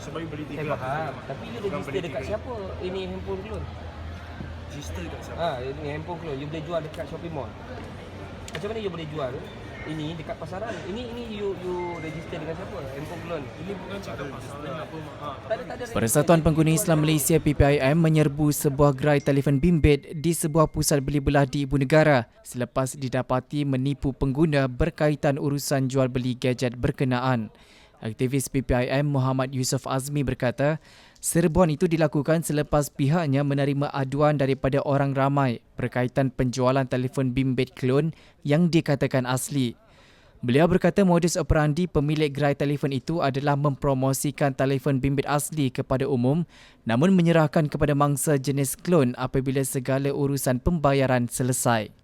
Sebab beli Saya tiga. faham. Tapi you Bukan register dekat siapa? Ini handphone clone. Register kat siapa? Ha, ini handphone clone. You boleh jual dekat Shopee Mall. Macam mana you boleh jual? Ini dekat pasaran. Ini ini you you Persatuan Pengguna Islam Malaysia PPIM menyerbu sebuah gerai telefon bimbit di sebuah pusat beli belah di ibu negara selepas didapati menipu pengguna berkaitan urusan jual beli gadget berkenaan. Aktivis PPIM Muhammad Yusof Azmi berkata, serbuan itu dilakukan selepas pihaknya menerima aduan daripada orang ramai berkaitan penjualan telefon bimbit klon yang dikatakan asli. Beliau berkata modus operandi pemilik gerai telefon itu adalah mempromosikan telefon bimbit asli kepada umum namun menyerahkan kepada mangsa jenis klon apabila segala urusan pembayaran selesai.